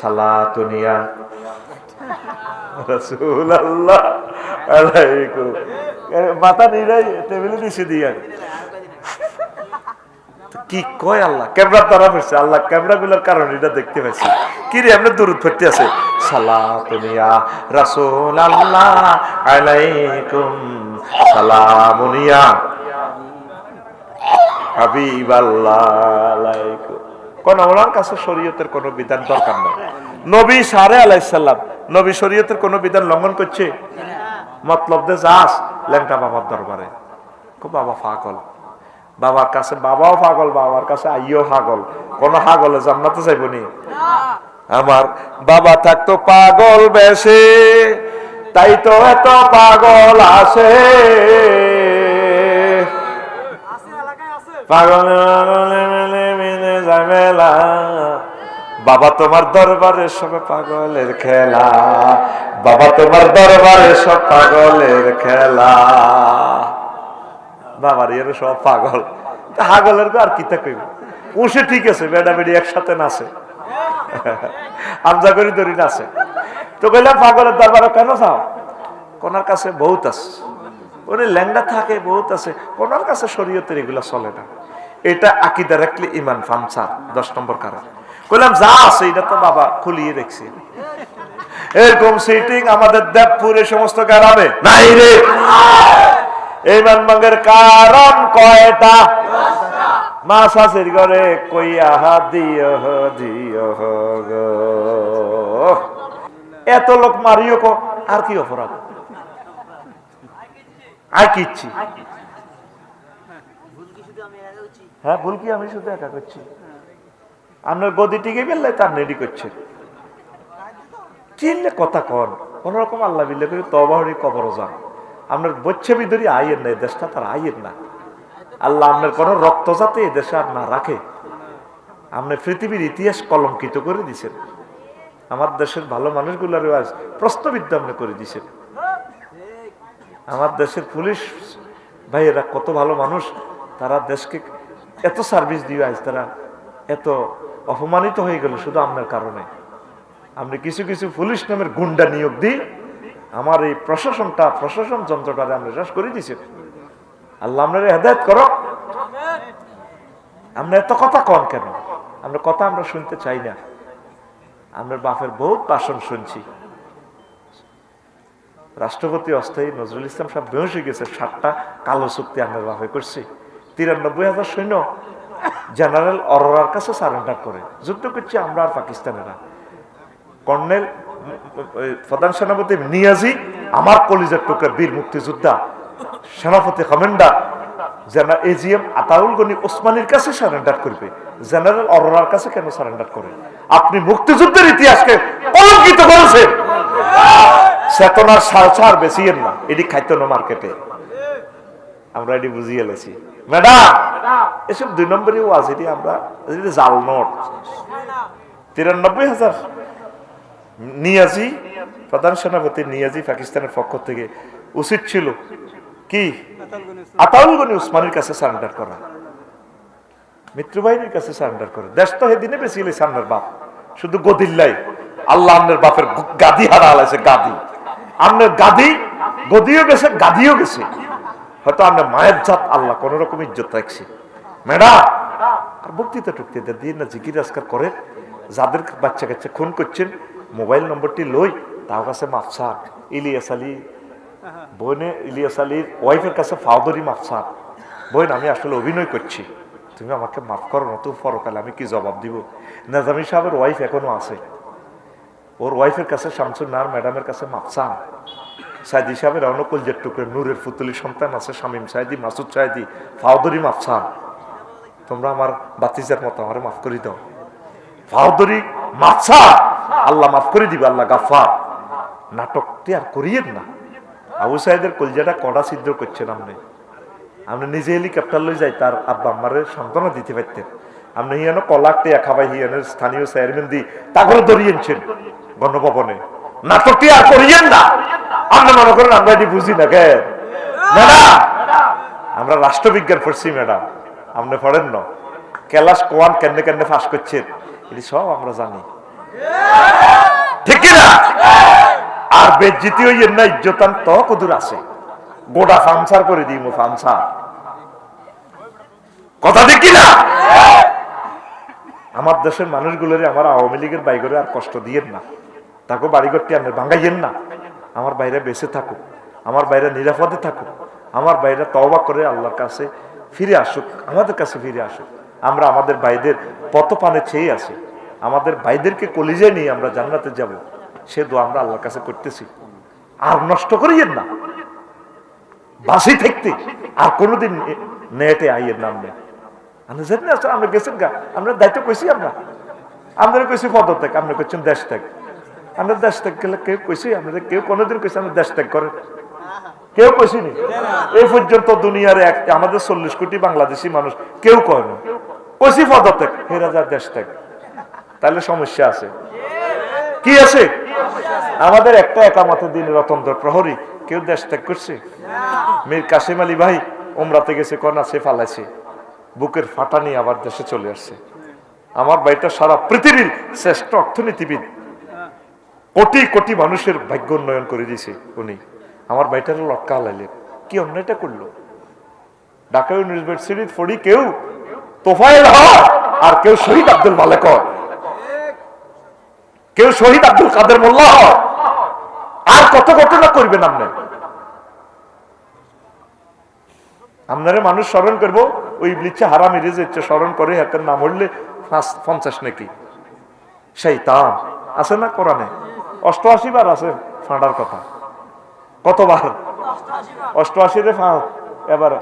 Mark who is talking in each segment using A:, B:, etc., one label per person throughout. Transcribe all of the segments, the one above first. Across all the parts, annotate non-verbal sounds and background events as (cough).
A: সালাতুনিয়া রাসূল আল্লাহ আলাইকুম। মাথা নিরাই টেবিলে দিছে দিয়া কি কয় আল্লাহ? ক্যামেরা ধরা পড়ছে। আল্লাহ ক্যামেরা কারণে এটা দেখতে পাচ্ছি কি রে আমরা দূরত পড়তে আছে? সালাতুনিয়া রাসূল আলাইকুম। সালামুনিয়া হাবিব আলাইকুম। কোন ওনার কাছে শরীয়তের কোনো বিধান দরকার নেই। নবী সারে আলাইসাল্লাম নবী শরীয়তের কোনো বিধান লঙ্ঘন করছে? মতলব দে যাস ল্যাংটা বাবার দরবারে। বাবা পাগল। বাবার কাছে বাবাও পাগল বাবার কাছে আইও পাগল কোন পাগলে জান্নাতে যাইব নি? আমার বাবা থাকতো পাগল বেশে তাই তো এত পাগল আসে পাগলে বাবা তোমার দরবারে সব পাগলের খেলা। বাবা তোমার দরবারে সব পাগলের খেলা। বাবার এর সব পাগল। হাগলের আর কিতা কইব? উসে ঠিক আছে বেডা বেডি একসাথে নাচে। আমজা করি ধরি নাচে। তো কইলাম, পাগলের দরবারে কেন যাও? কোনার কাছে বহুত আছে। ওরে ল্যাংডা থাকে, বহুত আছে। কোনার কাছে শরীয়তের এগুলা চলে না। এটা আকিদা রাখলে ইমান ফামসা দশ নম্বর কারণ। কইলাম, যা আছে, এটা তো বাবা খুলিয়ে দেখছি এরকম সিটিং আমাদের দেবপুরে সমস্ত গ্রামে? নাই রে। এই মানবাঙ্গের কারণ কয়টা? মা শাশুর ঘরে কইয়া দিও দিও এত লোক মারিও কো, আর কি অপরাধ? আর কি ইচ্ছি হ্যাঁ ভুল কি? আমি শুধু একা করছি। আপনার গদি টিকে ফেললে তার নেডি করছে। চিনলে কথা কন। কোন রকম আল্লাহ বিল্লে করে তবাহরি কবর যান। আপনার বচ্ছে বিদরি আইয়ের না দেশটা তার আইয়ের না। আল্লাহ আপনার কোন রক্ত যাতে এই দেশে আর না রাখে। আপনি পৃথিবীর ইতিহাস কলঙ্কিত করে দিছেন। আমার দেশের ভালো মানুষগুলোর আজ প্রশ্নবিদ্ধ আপনি করে দিছেন। আমার দেশের পুলিশ ভাইয়েরা কত ভালো মানুষ, তারা দেশকে এত সার্ভিস দিয়ে আজ তারা। এত অপমানিত হয়ে গেল শুধু আপনার কারণে। আপনি কিছু কিছু পুলিশ নামের গুন্ডা নিয়োগ দিই আমার এই প্রশাসনটা, প্রশাসন যন্ত্রটারে আপনি শেষ করে দিয়েছেন। আল্লাহ আপনার হেদায়ত করো আমরা এত কথা কন কেন? আমরা কথা আমরা শুনতে চাই না। আপনার বাপের বহুত ভাষণ শুনছি। রাষ্ট্রপতি অস্থায়ী নজরুল ইসলাম সাহেব বেহসে গেছে, সাতটা কালো চুক্তি আপনার বাপে করছে। তিরানব্বই হাজার সৈন্য জেনারেল অরোরার কাছে সারেন্ডার করে। যুদ্ধ করছি আমরা আর পাকিস্তানেরা। কর্নেল প্রধান সেনাপতি নিয়াজি আমার কলিজার টুকের বীর মুক্তিযোদ্ধা সেনাপতি কমান্ডার জেনারেল এজিএম আতাউল গনি ওসমানীর কাছে সারেন্ডার করবে। জেনারেল অরোরার কাছে কেন সারেন্ডার করে? আপনি মুক্তিযুদ্ধের ইতিহাসকে কলঙ্কিত করেছেন। চেতনার সার বেশিয়েন না। এটি খাইতো না মার্কেটে। আমরা এটি বুঝিয়ে লেছি ম্যাডাম, এসব দুই নম্বরই ওয়াজ, এটি আমরা জাল নোট। তিরানব্বই হাজার নিয়াজি, প্রধান সেনাপতি নিয়াজি পাকিস্তানের পক্ষ থেকে উচিত ছিল কি? আতাউল গনি উসমানের কাছে সারেন্ডার করা। মিত্রবাহিনীর কাছে সারেন্ডার করে। দেশ তো সেদিনে বেশি গেলে সামনের বাপ। শুধু গদিল্লাই। আল্লাহ আমনের বাপের গাদি হারা আলাইছে, গাদি। আমনের গাদি গদিও গেছে, গাদিও গেছে। হয়তো আমরা মায়ের জাত আল্লাহ, কোন রকম ইজ্জত রাখছি। ম্যাডাম, আর বক্তৃতা টুক্তিতে দিয়ে না জিকির আজকার করে যাদের বাচ্চা কাচ্চা খুন করছেন, মোবাইল নম্বরটি লই, তার কাছে মাফসার ইলিয়াস আলী, বোনে ইলিয়াস আলীর ওয়াইফের কাছে ফাউদরি মাফসার বোন, আমি আসলে অভিনয় করছি। তুমি আমাকে মাফ করো না তো পরকালে আমি কি জবাব দিব? নাজামি সাহেবের ওয়াইফ এখনও আছে। ওর ওয়াইফের কাছে শামসুর নার ম্যাডামের কাছে মাফসান সাইদি সাহেবের অনুকূল যে টুকরে নূরের ফুতুলি সন্তান আছে, শামীম সাইদি, মাসুদ সাইদি ফাউদরি মাফসান। তোমরা আমার বাতিজার মতো আমার মাফ করে দাও। ফাউদরি মাফসা আল্লাহ মাফ করে দিবে, আল্লাহ গাফা নাটকটি আর করিয়েন না। আবু সাহেদের কলজাটা কড়া সিদ্ধ করছেন আপনি আপনি নিজে হেলিকপ্টার লই যাই, তার আব্বা আম্মারে সান্ত্বনা দিতে পারতেন। আপনি হিয়ানো কলাকতে খাবাই হিয়ানের স্থানীয় চেয়ারম্যান দি তাগরে ধরিয়েছেন গণভবনে। নাটকটি আর করিয়েন না! আপনি মনে করেন আমরা এটি বুঝি না, কে? ম্যাডাম! আমরা রাষ্ট্রবিজ্ঞান পড়ছি, ম্যাডাম। আপনি পড়েন না। ক্যালাস কোয়ান কেন্দ্রে কেন্দ্রে ফাঁস করছেন এটি সব আমরা জানি। ঠিক কিনা? আর বেজ্জিতি হইয়েন না ইজ্জতান তো কদুর আছে। গোড়া ফামসার করে দিই ফামসার কথা দেখি না আমার দেশের মানুষগুলোরে আমার আওয়ামী লীগের বাইরে আর কষ্ট দিয়েন না। তাকে বাড়ি করতে আনেন ভাঙ্গাইয়েন না। আমার বাইরে বেঁচে থাকুক, আমার বাইরে নিরাপদে থাকুক, আমার বাইরে তওবা করে আল্লাহর কাছে ফিরে আসুক, আমাদের কাছে ফিরে আসুক। আমরা আমাদের ভাইদের পত পানে চেয়ে আছি, আমাদের ভাইদেরকে কলিজে নিয়ে আমরা জান্নাতে যাব, সে দোয়া আমরা আল্লাহর কাছে করতেছি। আর নষ্ট করিয়েন না। বাসি থাকতে, আর কোনোদিন নেটে আইয়ের নাম নেই। আমরা গেছেন গা, আমরা দায়িত্ব কইছি আমরা। আমরা কইছি পদত্যাগ, আপনি করছেন দেশ ত্যাগ। আমরা দেশ ত্যাগ গেলে কেউ কইছি আমাদের কেউ কোনোদিন কইছি আমরা দেশ ত্যাগ করে। কেউ কইছিনি এই পর্যন্ত দুনিয়ার এক, আমাদের চল্লিশ কোটি বাংলাদেশি মানুষ, কেউ কয় না। কইছি পদত্যাগ হেরা যা দেশ ত্যাগ। তাহলে সমস্যা আছে। কি আছে? আমাদের একটা একামত দিন রতন্ত্র প্রহরী, কেউ দেশ ত্যাগ করছে? মীর কাসিম আলী ভাই ওমরাতে গেছে কনা সে ফালাইছে। বুকের ফাটা নিয়ে আবার দেশে চলে আসছে। আমার বাড়িটা সারা পৃথিবীর শ্রেষ্ঠ অর্থনীতিবিদ। কোটি কোটি মানুষের ভাগ্য উন্নয়ন করে দিয়েছে উনি। আমার ভাইটার লটকা হালাইলেন কি অন্যায়টা করল? ঢাকা ইউনিভার্সিটির পড়ি কেউ আর কেউ শহীদ আব্দুল মালেক কেউ শহীদ আব্দুল কাদের আর কত ঘটনা করবেন আপনি? আপনারে মানুষ স্মরণ করব, ওই ইবলিচ্ছে হারাম ইচ্ছে স্মরণ করে হাতের নাম হইলে পঞ্চাশ নাকি। সেই তাম আছে না কোরআনে? অষ্টআশি বার আছে ফাঁড়ার কথা। কতবার? অষ্টআশি রে ফাঁ, এবার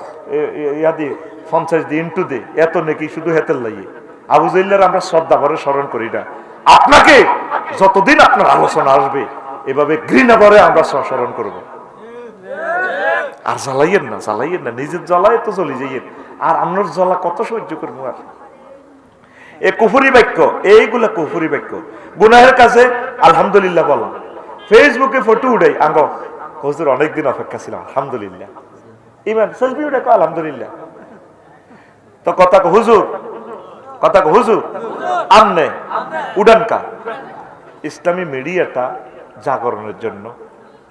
A: ইয়া দিয়ে পঞ্চাশ দিয়ে ইন্টু দে, এত নাকি শুধু হেতের লাগিয়ে আবু জাইল্লার আমরা শ্রদ্ধা করে স্মরণ করি না। আপনাকে যতদিন আপনার আলোচনা আসবে, এভাবে ঘৃণা করে আমরা স্মরণ করব। আর জ্বালাইয়েন না জ্বালাইয়েন না, নিজের জ্বালায় তো চলে যাইয়েন। আর আপনার জ্বালা কত সহ্য করব আর? এ কুফুরি বাক্য, এইগুলা কুফুরি বাক্য। গুনাহের কাছে আলহামদুলিল্লাহ বলা। ফেসবুকে ফটো উঠাই, আঙ্গ, হুজুর, অনেকদিন অপেক্ষা ছিলাম, আলহামদুলিল্লাহ। ইমান সেলফি উঠে আলহামদুলিল্লাহ। তো কথা হুজুর কথা হুজুর, আমনে উডান কা? ইসলামী মিডিয়াটা জাগরণের জন্য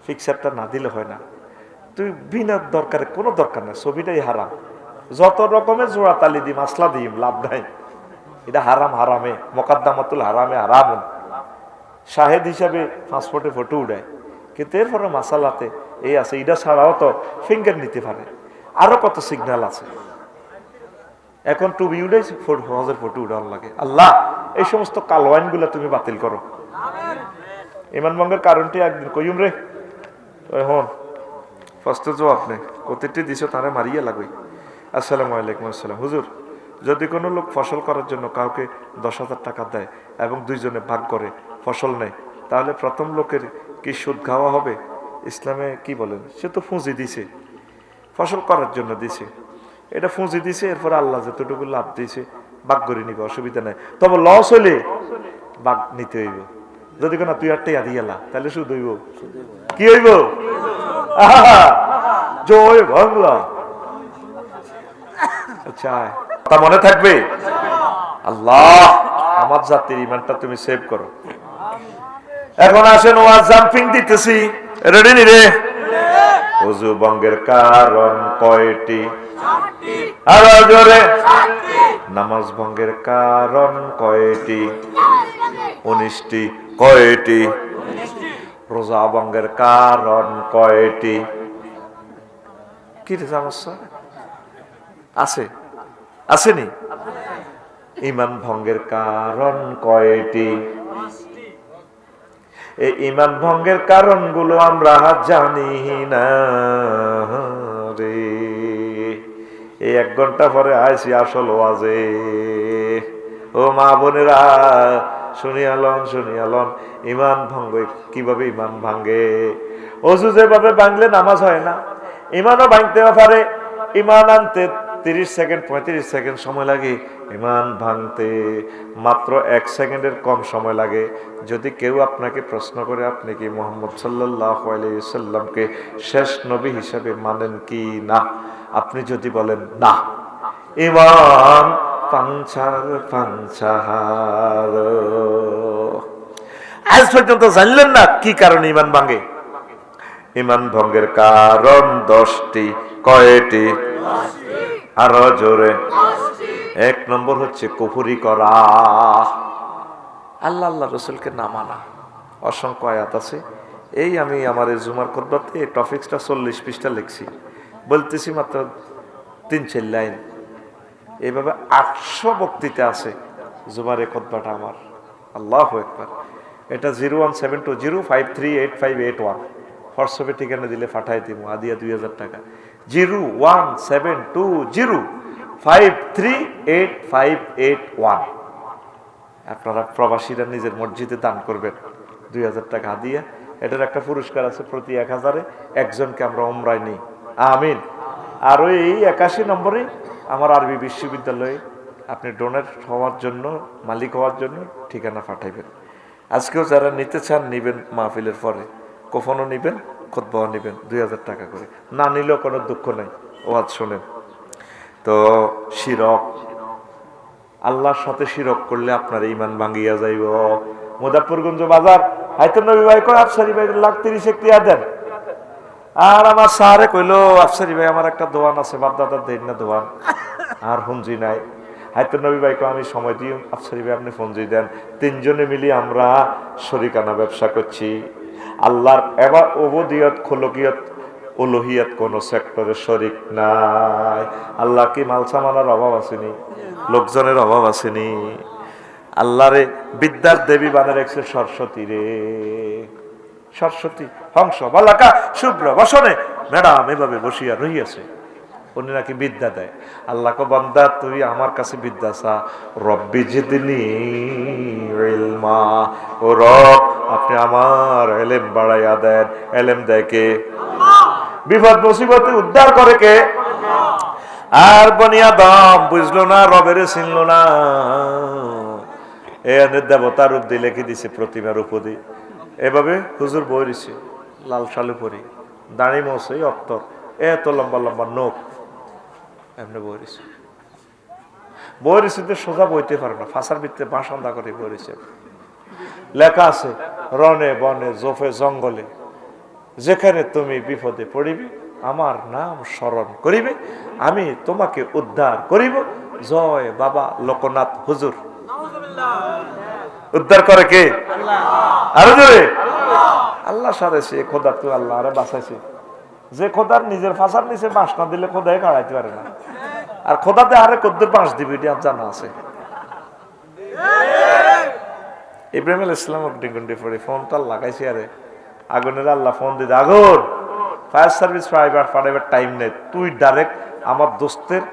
A: ফিক্সারটা না দিলে হয় না। তুই বিনা দরকারে কোনো দরকার নাই, ছবিটাই হারাম। যত রকমের জোড়া তালি দিই মাসলা দিই লাভ নাই। এটা হারাম হারামে, মকাদ্দামাতুল হারামে হারামুন। শাহেদ হিসাবে পাসপোর্টে ফটো উঠায়। কিন্তু এরপরে মাসালাতে এই আছে, এটা ছাড়াও তো ফিঙ্গার নিতে পারে। আরও কত সিগন্যাল আছে। এখন টুবি উঠে হজের ফটো উঠান লাগে। আল্লাহ, এই সমস্ত কালো আইনগুলো তুমি বাতিল করো। ইমান ভঙ্গের কারণটি একদিন কইম রে। হন ফার্স্টে জো আপনি। কতিটি দিছ তারা মারিয়ে লাগই আসসালামু আলাইকুম, আসসালাম। হুজুর যদি কোনো লোক ফসল করার জন্য কাউকে দশ হাজার টাকা দেয় এবং দুইজনে ভাগ করে ফসল নেয়, তাহলে প্রথম লোকের কি সুদ খাওয়া হবে? ইসলামে কি বলেন? সে তো ফুঁজি দিছে, ফসল করার জন্য দিছে। এটা ফুঁজি দিছে, এরপরে আল্লাহ যতটুকু লাভ দিয়েছে, ভাগ করে নিবে, অসুবিধা নাই। তবে লস হলে ভাগ নিতে হইব। যদি কোনো তুই আটটাই আদি গেলা তাহলে সুদ হইব। কি হইব? জয় বাংলা। আচ্ছা তা মনে থাকবে? আল্লাহ, আমার জাতির ইমানটা তুমি সেভ করো। এখন আসেন ওয়াজ জাম্পিং দিতেছি। রেডি নি রে? উজু বঙ্গের কারণ কয়টি? আরও জোরে। নামাজ ভঙ্গের কারণ কয়টি? উনিশটি কয়টি? রোজা ভঙ্গের কারণ কয়টি? কি রে সমস্যা আছে। আসেনি? ইমান ভঙ্গের কারণ কয়টি? এই ইমান ভঙ্গের কারণগুলো আমরা জানি না রে। এই এক ঘণ্টা পরে আইসি আসল ওয়াজে। ও মা বোনেরা শুনিয়ালন শুনিয়ালন ইমান ভঙ্গ, কীভাবে ইমান ভাঙ্গে অজু যেভাবে ভাঙলে নামাজ হয় না, ইমানও ভাঙতে পারে, ইমান আনতে তিরিশ সেকেন্ড, পঁয়ত্রিশ সেকেন্ড সময় লাগে, ইমান ভাঙতে। মাত্র এক সেকেন্ডের কম সময় লাগে। যদি কেউ আপনাকে প্রশ্ন করে, আপনি কি মোহাম্মদ সাল্লাহ সাল্লামকে শেষ নবী হিসাবে মানেন কি না? আপনি যদি বলেন, না। ইমান পাঞ্চার পাঞ্চাহার আজ পর্যন্ত জানলেন না কি কারণে ইমান ভাঙে? ইমান ভঙ্গের কারণ দশটি, কয়টি? আরও জোরে। এক নম্বর হচ্ছে কুফুরি করা। আল্লাহ আল্লাহ রসুলকে না মানা। অসংখ্য আয়াত আছে। এই আমি আমার এই জুমার খোদ্বাতে এই টপিক্সটা চল্লিশ পৃষ্ঠা লিখছি। বলতেছি মাত্র তিন, চার লাইন। এইভাবে আটশো বক্তৃতা আছে জুমার খোদ্বাটা আমার। আল্লাহ একবার এটা zero one seven two zero five three eight five eight one. হোয়াটসঅ্যাপে ঠিকানা দিলে পাঠাই দিব আদিয়া দুই হাজার টাকা zero one seven two zero five three eight five eight one আপনারা প্রবাসীরা নিজের মসজিদে দান করবেন দুই হাজার টাকা দিয়ে এটার একটা পুরস্কার আছে প্রতি এক হাজারে একজনকে আমরা ওমরায় নিই আমিন আর ওই একাশি নম্বরে আমার আরবি বিশ্ববিদ্যালয়ে আপনি ডোনেট হওয়ার জন্য মালিক হওয়ার জন্য ঠিকানা পাঠাইবেন। আজকেও যারা নিতে চান, নিবেন মাহফিলের পরে। কখনো নিবেন খোদবাও নিবেন, দুই হাজার টাকা করে। না নিলেও কোনো দুঃখ নেই, ওয়াজ শোনেন। তো শিরক, আল্লাহর সাথে শিরক করলে আপনার ইমান ভাঙ্গিয়া যাইব। মুজাফরগঞ্জ বাজার হাইতেন নবী ভাই কয়, আফসারি ভাই, লাখ তিরিশ একটিয়া দেন। আর আমার সাহারে কইলো, আফসারি ভাই, আমার একটা দোয়ান আছে, বাপদাদার দেন না দোয়ান। আর হুঞ্জি নাই। হাইতেন নবী ভাইকে আমি সময় দিই, আফসারি ভাই, আপনি ফোনজি দেন। তিনজনে মিলিয়ে আমরা শরিকানা ব্যবসা করছি। আল্লাহর এবার অবদিয়ত খোলকিয়ত, উলুহিয়াত কোন সেক্টরে শরিক নাই। আল্লাহ কি মাল সামানার অভাব আসেনি লোকজনের অভাব আসেনি আল্লাহরে বিদ্যার দেবী বানে রেখেছে সরস্বতী রে। সরস্বতী, হংস, বালাকা, শুভ্র, বসনে। ম্যাডাম এভাবে বসিয়া রহিয়াছে। উনি নাকি বিদ্যা দেয়। আল্লাহকে বন্দা, তুই আমার কাছে বিদ্যা চা। রব্বি জিদনি ইলমা। ও রব আপনি আমার এলেম বাড়াইয়া দেন, এলেম দেয় কে? বিপদ মুসিবতে উদ্ধার করে কে? আর বনিয়া দম বুঝলো না, রবেরে চিনল না। এ দেবতা রূপ দিয়ে লিখে দিছে প্রতিমার উপদি এভাবে হুজুর বই দিছে, লাল শালু পরি দাঁড়ি মৌসে অক্তর। এত লম্বা লম্বা নোক এমনি বই দিছে। বই রিসিতে সোজা বইতে পারে না, ফাঁসার ভিত্তিতে বাসন্দা করে বই রিসে লেখা আছে রনে বনে জোফে জঙ্গলে। যেখানে তুমি বিপদে পড়িবে আমার নাম স্মরণ করিবে আমি তোমাকে উদ্ধার করিব। জয় বাবা লোকনাথ হুজুর। উদ্ধার করে কে? আরও জোরে। আল্লাহ সারে সে খোদা তুই আল্লাহ আরে বাঁচাইছে। যে খোদার নিজের ফাঁসার নিচে বাঁশ না দিলে খোদাই কাড়াইতে পারে না। আর খোদাতে আরে কদ্দুর বাঁশ দিবি এটি জানা আছে। ইব্রাহিম আল ইসলাম ডিগুন্ডি পরে ফোনটা লাগাইছি আরে। আগুনের আল্লাহ ফোন দিতে আগুন! ফায়ার সার্ভিস ফাইবার ফাটাইবার টাইম নেই। তুই ডাইরেক্ট আমার দোস্তের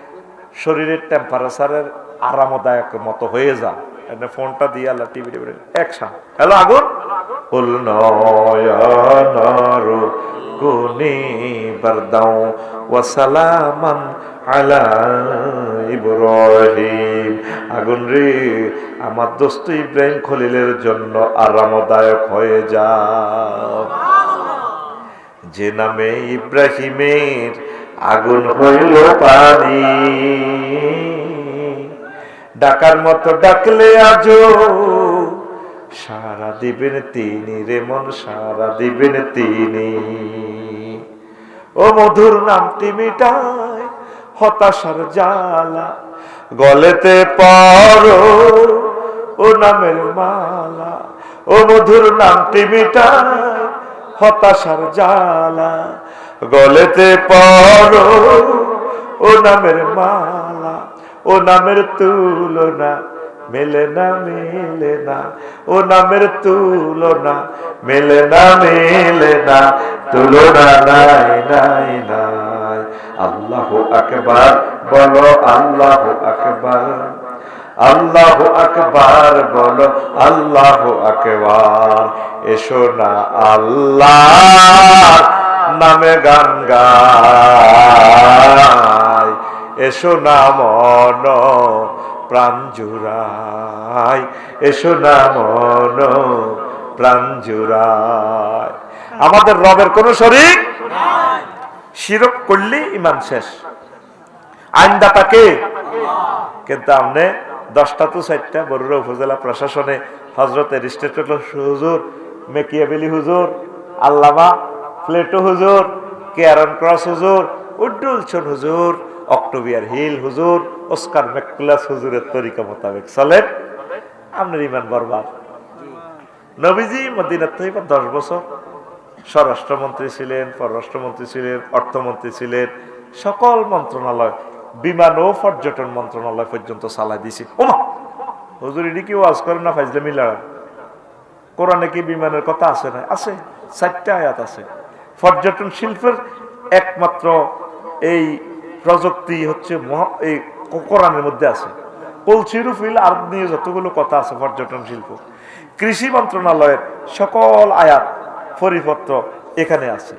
A: শরীরের টেম্পারেচারের আরামদায়ক মতো হয়ে যা। ফোনটা দিয়ে আল্লাহ টিভি টিভি একসাথ হ্যালো, আগুন? কুল নয়নারু কুনি বারদাও ওয়া সালামান আলা ইব্রাহিম। আগুন রে, আমার দোস্ত ইব্রাহিম খলিলের জন্য আরামদায়ক হয়ে যাও যে নামে ইব্রাহিমের আগুন হইল পানি। ডাকার মতো ডাকলে আজো সারা দিবেন তিনি রে মন, সারা দিবেন তিনি। ও মধুর নামটি মিটায় হতাশার জ্বালা। গলেতে পড়ো ও নামের মালা, ও মধুর নামটি মিটায় হতাশার জালা গলেতে পড়ো ও নামের মালা, ও নামের তুলনা, মেলে না মেলে না, ও নামের তুলনা, মেলে না মেলে না, তুলনা নাই নাই নাই। আল্লাহ আকবার, বলো আল্লাহ আকবার আল্লাহ আকবার, বলো আল্লাহ আকবার, এসো না আল্লাহ নামে গান গাই, এসো না মন প্রাণ জুড়াই, এসো না মন প্রাণ জুড়াই। আমাদের রবের কোন শরীর শিরক করলে ইমান শেষ। আইনদাতাকে কিন্তু আপনি দশটা তো চারটা বড়ুরা উপজেলা প্রশাসনে হজরত এরিস্টেটল হুজুর, মেকিয়াবেলি হুজুর, আল্লামা প্লেটো হুজুর, কেয়ারন ক্রস হুজুর উড্ডুলছন হুজুর, অক্টোবিয়ার হিল হুজুর, ওস্কার মেকুলাস হুজুরের তরিকা মোতাবেক চলেন আপনার ইমান বরবাদ। নবীজি মদিনার দশ বছর স্বরাষ্ট্রমন্ত্রী ছিলেন, পররাষ্ট্রমন্ত্রী ছিলেন, অর্থমন্ত্রী ছিলেন, সকল মন্ত্রণালয়, বিমান ও পর্যটন মন্ত্রণালয় পর্যন্ত চালাই দিয়েছে। ওমা! হুজুর, এটি কি ওয়াজ করেন না, ফাইজলে মিলার কোরআনে কি বিমানের কথা আছে না? আছে, চারটা আয়াত আছে। পর্যটন শিল্পের একমাত্র এই প্রযুক্তি হচ্ছে এই কোরআনের মধ্যে আছে। কলসিরু ফিল আর নিয়ে যতগুলো কথা আছে পর্যটন শিল্প। কৃষি মন্ত্রণালয়ের সকল আয়াত পরিপত্র এখানে আছে।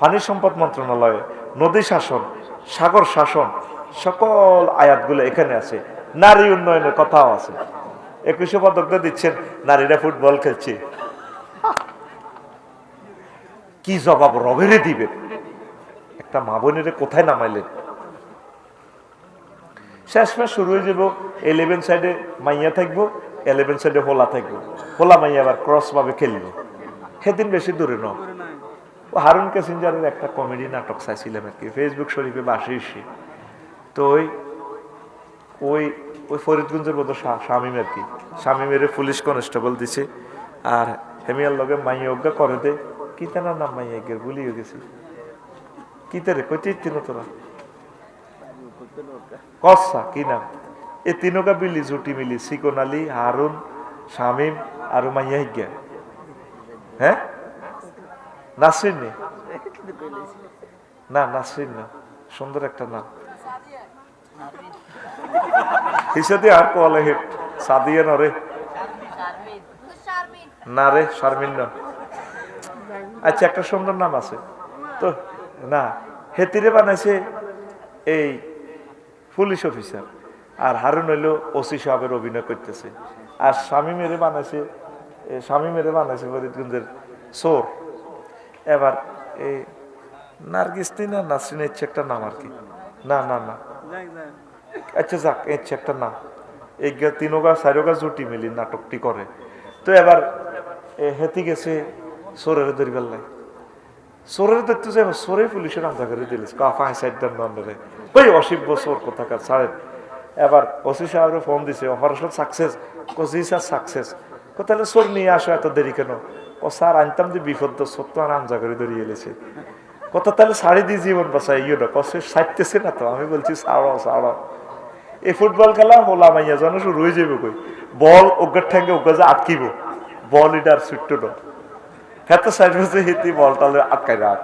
A: পানি সম্পদ মন্ত্রণালয়ে, নদী শাসন, সাগর শাসন, সকল আয়াতগুলো এখানে আছে। নারী উন্নয়নের কথাও আছে। একুশে পদকটা দিচ্ছেন, নারীরা ফুটবল খেলছে। (laughs) কি জবাব রবেরে দিবেন একটা মা বোনের কোথায় নামাইলেন? শেষমেশ শুরু হয়ে যাব ইলেভেন সাইডে মাইয়া থাকব ইলেভেন সাইডে হোলা থাকব। হোলা মাই আবার ক্রস ভাবে খেলব। সেদিন বেশি দূরে ন হারুন ক্যাসেঞ্জারের একটা কমেডি নাটক চাইছিলাম আর কি। ফেসবুক শরীফে বাসে এসে। তো ওই ওই ওই ফরিদগঞ্জের মতো শামিম আর কি। শামিমের পুলিশ কনস্টেবল দিছে। আর হেমিয়ার লগে মাইয়া অজ্ঞা করে দে কি তার নাম মাইয়া গের ভুলিয়ে গেছি। কি তারে? কইতে তিন তোরা কসা? কি নাম? এই তিনকা বিলি জুটি মিলি সিকন আলী হারুন শামিম আর মাইয়া হিজ্ঞা হ্যাঁ নাসরিন নে? নাসরিন না। সুন্দর একটা নাম। হিসাবে আর কলে হিট সাদিয়া নরে না রে শারমিন আচ্ছা একটা সুন্দর নাম আছে। তো, না হেতিরে বানাইছে এই পুলিশ অফিসার আর হারুন হইল ওসি সাহেবের অভিনয় করতেছে। আর স্বামী মেরে বানাইছে স্বামী মেরে বানাইছে ফরিদগঞ্জের সোর এবার এই নার্গিস্তি না নাসরিন ইচ্ছে একটা নাম আর কি। না না না। আচ্ছা যাক ইচ্ছে একটা নাম। এই তিনোগা চারোগা জুটি মিলি নাটকটি করে। তো এবার হেতি গেছে সোরের ধরিবার লাই সোরের দেখতে যাই সোরে পুলিশের আন্দা করে দিলিস কাফায় সাইড দেন ওই সোর কোথাকার? ছাড়েন। এবার ওসি সাহেবের ফোন দিছে অপারেশন সাকসেস কসি স্যার সাকসেস কোথায় সোর নিয়ে আসো এত দেরি কেন? ও স্যার, আনতাম যে বিপদ সত্য আর আঞ্জা করে ধরিয়ে এলেছে কত তাহলে শাড়ি দিয়ে জীবন বাঁচাই ইয়ে না। কষ্ট সাইতেছে না তো। আমি বলছি সাড়াও সাড়াও এই ফুটবল খেলা হোলা মাইয়া, যেন শুরু হয়ে যাবে কই? বল ওগার ঠ্যাঙ্গে ওগা যে আটকিব, বল ইটার ছুট্ট না। হেতে সাইড বসে হিতি বলটা আটকাই রাখ।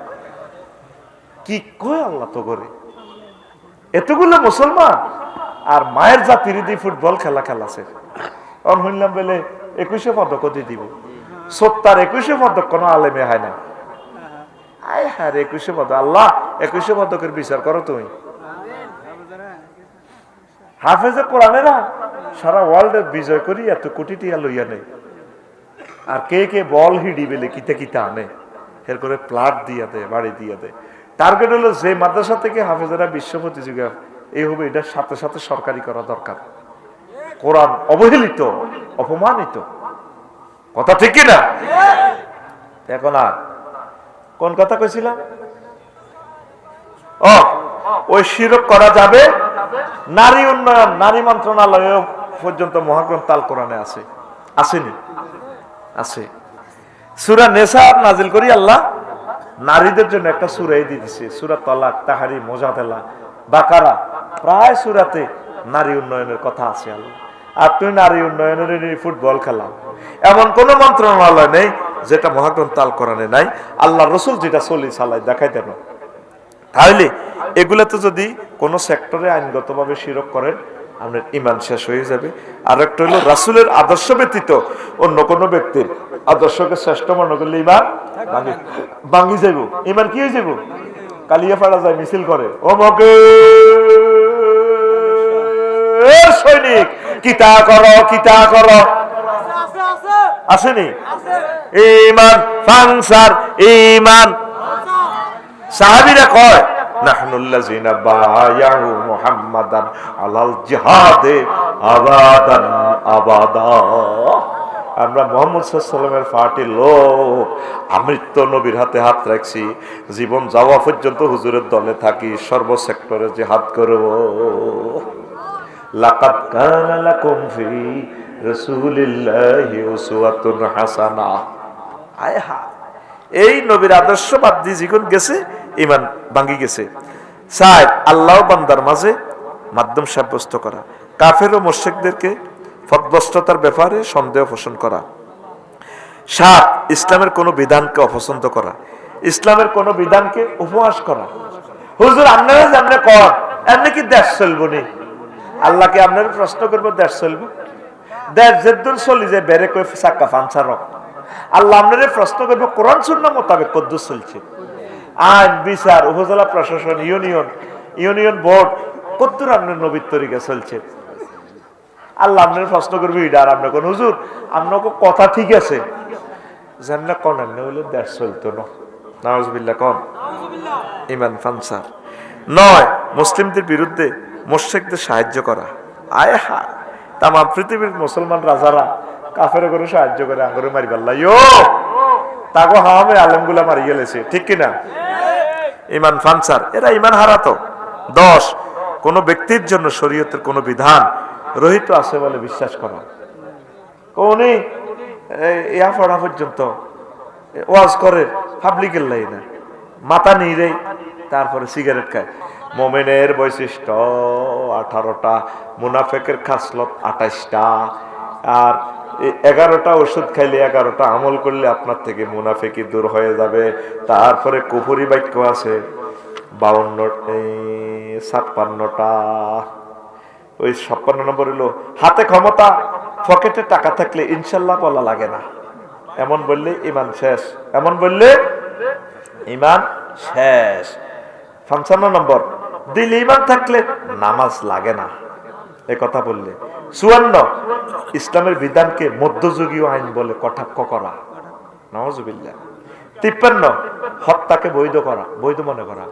A: কি কয় আল্লাহ তো করে? এতগুলো মুসলমান? আর মায়ের জাতির দি ফুটবল খেলা খেলাছে অন শুনলাম বলে একুশে পদক দিয়ে দিব। সত্তার একুশে পদক কোনো আলেমে হয় না। আয় হ্যাঁ একুশে পদক। আল্লাহ, একুশে পদকের বিচার করো তুমি। হাফেজে কোরআনে না সারা ওয়ার্ল্ডে বিজয় করি এত কোটি টিয়া লইয়া নেই আর কে কে বল হিডি বেলে কিতে কিতে আনে। এর করে প্লাট দিয়া দেয়, বাড়ি দিয়া দেয়। টার্গেট হলো যে মাদ্রাসা থেকে হাফেজেরা বিশ্ব প্রতিযোগিতা এই হবে, এটার সাথে সাথে সরকারি করা দরকার। কোরআন অবহেলিত, অপমানিত। কথা ঠিক কি না? এখন আর কোন কথা কইছিলাম? ও, ওই শিরক করা যাবে? নারী উন্নয়ন, নারী মন্ত্রণালয় পর্যন্ত মহাগ্রন্থ তাল কোরআনে আছে। আসেনি? আছে। সুরা নেশা নাজিল করি আল্লাহ, নারীদের জন্য একটা সুরাই দিয়ে দিছে সুরা তলাক তাহারি মোজাদেলা, বাকারা। প্রায় সুরাতে নারী উন্নয়নের কথা আছে আল্লাহ। তুই নারী উন্নয়নের ফুটবল খেলা। এমন কোন মন্ত্রণালয় নেই যেটা মহাগ্রন্থ তাল কোরআনে নাই। আল্লাহ রসুল যেটা চলি চালাই দেখাই দেন। তাহলে এগুলাতে যদি কোন সেক্টরে আইনগতভাবে শিরক করেন, আপনার ইমান শেষ হয়ে যাবে। আর একটা হলো রাসুলের আদর্শ ব্যতীত অন্য কোনো ব্যক্তির আদর্শকে শ্রেষ্ঠ মনে করলে ইমান ভাঙি। ভাঙি যাইব। ইমান কি হয়ে যাব কালিয়া ফাড়া যায় মিছিল করে। ও মকে সৈনিক কিতা করো কিতা করো। আসেনি? ইমান ফাংসার ইমান সাহাবিরা কয় আমরা আমৃত্য হাতে হাত জীবন যাওয়া পর্যন্ত হুজুরের দলে থাকি সর্ব সেক্টরে যে হাত করব। লাকাদ কানা লাকুম ফি রাসূলিল্লাহি উসওয়াতুন হাসানা। আয় হা এই নবীর আদর্শ বাদ দিয়ে জীবন গেছে ইমান ভাঙ্গি গেছে। চাই আল্লাহ বান্দার মাঝে মাধ্যম সাব্যস্ত করা। কাফের ও মোর্শেকদেরকে ফদভ্রষ্টতার ব্যাপারে সন্দেহ পোষণ করা। সাত ইসলামের কোনো বিধানকে অপছন্দ করা। ইসলামের কোনো বিধানকে উপহাস করা। হুজুর আপনারা জানলে কর এমনি কি দেশ চলবো নি? আল্লাহকে আপনার প্রশ্ন করব দেশ চলবো। দেশ যেদুর চলি যে বেড়ে কই চাক্কা ফানসা রক আল্লাহ আপনার প্রশ্ন করব কোরআন শূন্য মোতাবেক কদ্দুর চলছে। আইন বিচার উপজেলা প্রশাসন ইউনিয়ন ইউনিয়ন বোর্ড কদ্দুর আপনার নবীর তরিকা চলছে। আল্লাহ আপনার প্রশ্ন করবি এটা আর আপনার কোন হুজুর আপনার কথা ঠিক আছে? জানলে কন এমনি হইলে দেশ চলতো না। নওয়াজবিল্লা কন। ইমান ফানসার। নয় মুসলিমদের বিরুদ্ধে মোর্শেকদের সাহায্য করা। আয় হা তামা পৃথিবীর মুসলমান রাজারা কাফের করে সাহায্য করে আঙ্গুরে মারি পাল্লা ইয়ো তাকে হামে আলমগুলা মারি গেলেছে ঠিক কিনা? ইমান ফানসার, এরা ইমান হারাতো। দশ, কোন ব্যক্তির জন্য শরীয়তের কোন বিধান রহিত আছে বলে বিশ্বাস করা। কোনি ইয়া পড়া পর্যন্ত ওয়াজ করে পাবলিকের লাই না মাথা নিয়ে তারপরে সিগারেট খায়। মোমেনের বৈশিষ্ট্য, আঠারোটা, মুনাফেকের খাসলত আঠাইশটা। আর এগারোটা ওষুধ খাইলে এগারোটা, আমল করলে আপনার থেকে মুনাফেকি দূর হয়ে যাবে। তারপরে কুফুরি বাক্য আছে, বাউন্ন ছাপ্পান্নটা। ওই ছাপ্পান্ন নম্বর হলো, হাতে ক্ষমতা, পকেটে টাকা থাকলে ইনশাল্লাহ বলা লাগে না। এমন বললে ইমান শেষ, এমন বললে ইমান শেষ। পঞ্চান্ন নম্বর। দিল ইমান থাকলে নামাজ লাগে না। এ কথা বললে। চুয়ান্ন, ইসলামের বিধানকে মধ্যযুগীয় আইন বলে কটাক্ষ করা। নওয়াজুবিল্লাহ তিপ্পান্ন, হত্যাকে বৈধ করা, বৈধ মনে করা।